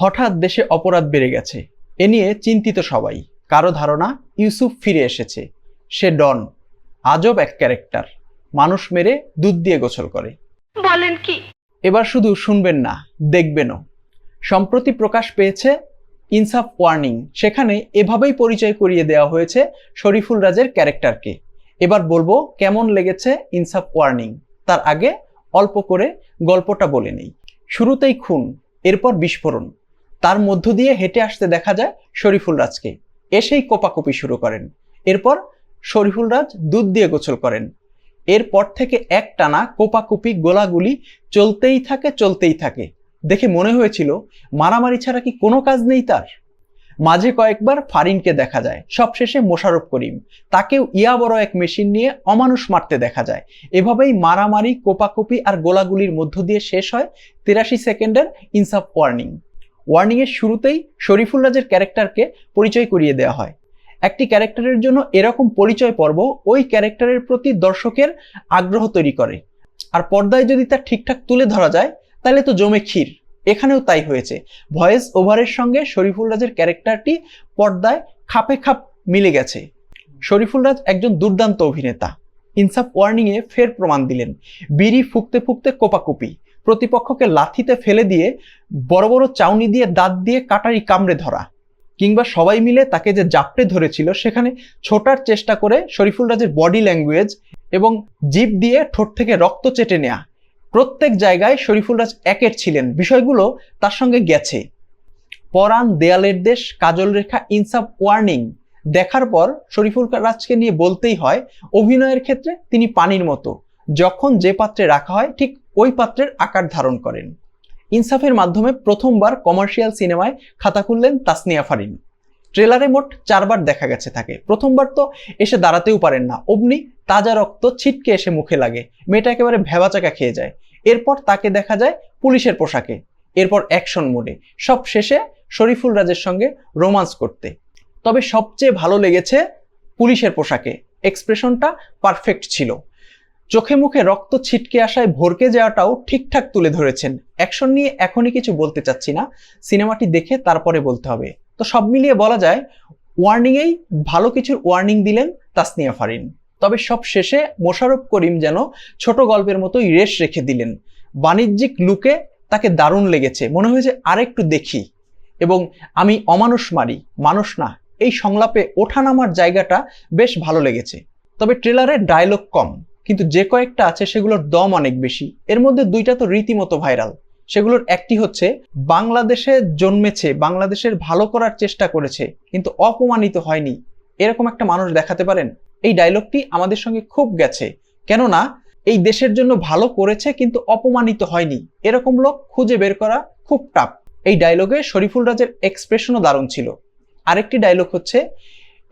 হঠাৎ দেশে অপরাধ বেড়ে গেছে। এ নিয়ে চিন্তিত সবাই। কারও ধারণা ইউসুফ ফিরে এসেছে। সে ডন। আজব এক ক্যারেক্টার। মানুষ মেরে দুধ দিয়ে গোসল করে। বলেন কি? এবার শুধু শুনবেন না দেখবেনও। সম্প্রতি প্রকাশ পেয়েছে ইনসাফ ওয়ার্নিং। সেখানে এভাবেই পরিচয় করিয়ে দেওয়া হয়েছে শরীফুল রাজের ক্যারেক্টারকে। এবার বলব কেমন লেগেছে ইনসাফ ওয়ার্নিং। তার আগে অল্প করে গল্পটা বলে নেই। শুরুতেই খুন এরপর বিস্ফোরণ। তার মধ্য দিয়ে হেঁটে আসতে দেখা যায় শরীফুল রাজকে। এসেই কোপাকুপি শুরু করেন। এরপর শরীফুল রাজ দুধ দিয়ে গোসল করেন। এরপর থেকে এক টানা কোপাকুপি, গোলাগুলি চলতেই থাকে চলতেই থাকে। দেখে মনে হয়েছিল, মারামারি ছাড়া কি কোনো কাজ নেই তার? মাঝে কয়েকবার ফারিনকে দেখা যায়, সবশেষে মোশারফ করিম। তাকেও ইয়া বড় এক মেশিন নিয়ে অমানুষ মারতে দেখা যায়। এভাবেই মারামারি, কোপাকুপি আর গোলাগুলির মধ্য দিয়ে শেষ হয় তিরাশি সেকেন্ডের ইনসাফ ওয়ার্নিং। ওয়ার্নিংয়ের শুরুতেই শরীফুল রাজের ক্যারেক্টারকে পরিচয় করিয়ে দেওয়া হয়। একটি ক্যারেক্টারের জন্য এরকম পরিচয় পর্ব ওই ক্যারেক্টারের প্রতি দর্শকের আগ্রহ তৈরি করে। আর পর্দায় যদি তা ঠিকঠাক তুলে ধরা যায়, তাহলে তো জমে ক্ষীর। এখানেও তাই হয়েছে। ভয়েস ওভারের সঙ্গে শরীফুল রাজের ক্যারেক্টারটি পর্দায় খাপে খাপ মিলে গেছে। শরীফুল রাজ একজন দুর্দান্ত অভিনেতা। ইনসাফ ওয়ার্নিংয়ে ফের প্রমাণ দিলেন। বিড়ি ফুকতে ফুকতে কোপাকুপি। প্রতিপক্ষকে লাথিতে ফেলে দিয়ে বড় বড় চাউনি দিয়ে দাঁত দিয়ে কাটারি কামড়ে ধরা। কিংবা সবাই মিলে তাকে যে জাপটে ধরেছিল, সেখানে ছোটার চেষ্টা করে শরীফুল রাজের বডি ল্যাঙ্গুয়েজ এবং জিভ দিয়ে ঠোঁট থেকে রক্ত চেটে নেয়া। প্রত্যেক জায়গায় শরীফুল রাজ একের ছিলেন। বিষয়গুলো তার সঙ্গে গেছে। পরাণ দেয়ালের দেশ, কাজল রেখা, ইনসাফ ওয়ার্নিং। দেখার পর শরীফুল রাজকে নিয়ে বলতেই হয়, অভিনয়ের ক্ষেত্রে তিনি পানির মতো। যখন যে পাত্রে রাখা হয়, ঠিক ওই পাত্রের আকার ধারণ করেন। ইনসাফের মাধ্যমে প্রথমবার কমার্শিয়াল সিনেমায় খাতা খুললেন তাসনিয়া ফারিন। ট্রেলারে মোট চারবার দেখা গেছে তাকে। প্রথমবার তো এসে দাঁড়াতেও পারেন না। অমনি তাজা রক্ত ছিটকে এসে মুখে লাগে। মেয়েটা একেবারে ভেবাচাকা খেয়ে যায়। এরপর তাকে দেখা যায় পুলিশের পোশাকে। এরপর অ্যাকশন মোডে। সব শেষে শরীফুল রাজের সঙ্গে রোমান্স করতে। তবে সবচেয়ে ভালো লেগেছে পুলিশের পোশাকে। এক্সপ্রেশনটা পারফেক্ট ছিল। চোখে মুখে রক্ত ছিটকে আসায় ভরকে যাওয়াটাও ঠিকঠাক তুলে ধরেছেন। অ্যাকশন নিয়ে এখনই কিছু বলতে চাচ্ছি না। সিনেমাটি দেখে তারপরে বলতে হবে। তো সব মিলিয়ে বলা যায়, ওয়ার্নিংয়েই ভালো কিছুর ওয়ার্নিং দিলেন তাসনিয়া ফারিন। তবে সব শেষে মোশারফ করিম যেন ছোট গল্পের মতোই রেশ রেখে দিলেন। বাণিজ্যিক লুকে তাকে দারুণ লেগেছে। মনে হয়েছে আরেকটু দেখি। এবং আমি অমানুষ মারি, মানুষ না এই সংলাপে ওঠানামার জায়গাটা বেশ ভালো লেগেছে। তবে ট্রেলারে ডায়লগ কম, কিন্তু যে কয়েকটা আছে সেগুলোর দম অনেক বেশি। এর মধ্যে দুইটা তো রীতিমতো ভাইরাল সেগুলোর একটি হচ্ছে, বাংলাদেশে জন্মেছে, বাংলাদেশের ভালো করার চেষ্টা করেছে, কিন্তু অপমানিত হয়নি। এরকম একটা মানুষ দেখাতে পারেন? এই ডায়লগটি আমাদের সঙ্গে খুব গেছে। কেননা, এই দেশের জন্য ভালো করেছে, কিন্তু অপমানিত হয়নি। এরকম লোক খুঁজে বের করা খুব টাফ এই ডায়লগে শরীফুল রাজের এক্সপ্রেশনও দারুণ ছিল। আরেকটি ডায়লগ হচ্ছে,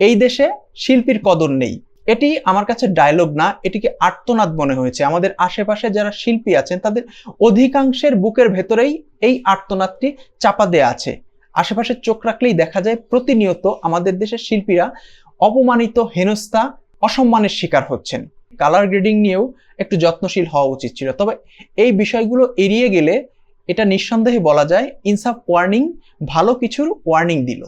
এই দেশে শিল্পীর কদর নেই। এটি আমার কাছে ডায়লগ না, এটিকে আর্তনাদ মনে হয়েছে। আমাদের আশেপাশে যারা শিল্পী আছেন, তাদের অধিকাংশের বুকের ভেতরেই এই আর্তনাদটি চাপা দেয়া আছে। আশেপাশে চোখ রাখলেই দেখা যায়, প্রতিনিয়ত আমাদের দেশের শিল্পীরা অপমানিত, হেনস্থা, অসম্মানের শিকার হচ্ছেন। কালার গ্রেডিং নিয়েও একটু যত্নশীল হওয়া উচিত ছিল। তবে এই বিষয়গুলো এড়িয়ে গেলে এটা নিঃসন্দেহে বলা যায় ইনসাফ ওয়ার্নিং ভালো কিছুর ওয়ার্নিং দিল।